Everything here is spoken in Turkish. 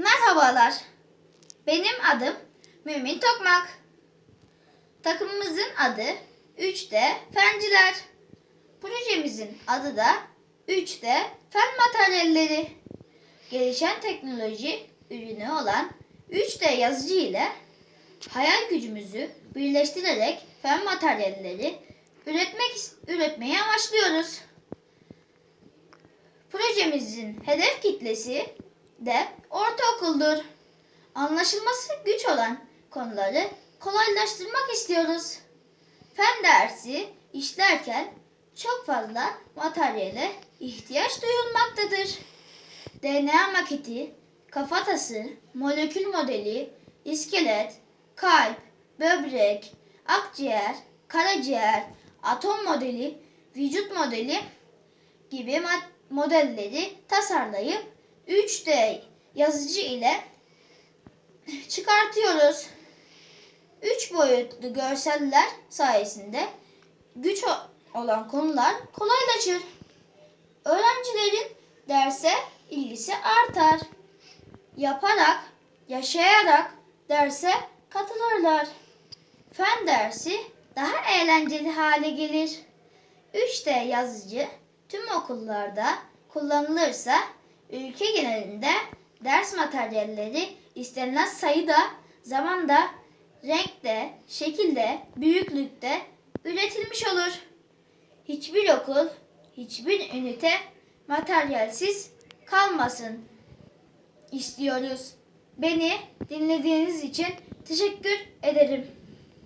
Merhabalar. Benim adım Mümin Tokmak. Takımımızın adı 3D Fenciler. Projemizin adı da 3D Fen Materyalleri. Gelişen teknoloji ürünü olan 3D yazıcı ile hayal gücümüzü birleştirerek fen materyalleri üretmek üretmeyi amaçlıyoruz. Projemizin hedef kitlesi de ortaokuldur. Anlaşılması güç olan konuları kolaylaştırmak istiyoruz. Fen dersi işlerken çok fazla materyale ihtiyaç duyulmaktadır. DNA maketi, kafatası, molekül modeli, iskelet, kalp, böbrek, akciğer, karaciğer, atom modeli, vücut modeli gibi modelleri tasarlayıp 3D yazıcı ile çıkartıyoruz. 3 boyutlu görseller sayesinde güç olan konular kolaylaşır. Öğrencilerin derse ilgisi artar. Yaparak, yaşayarak derse katılırlar. Fen dersi daha eğlenceli hale gelir. 3D yazıcı tüm okullarda kullanılırsa ülke genelinde ders materyalleri istenilen sayıda, zamanda, renkte, şekilde, büyüklükte üretilmiş olur. Hiçbir okul, hiçbir ünite materyalsiz kalmasın istiyoruz. Beni dinlediğiniz için teşekkür ederim.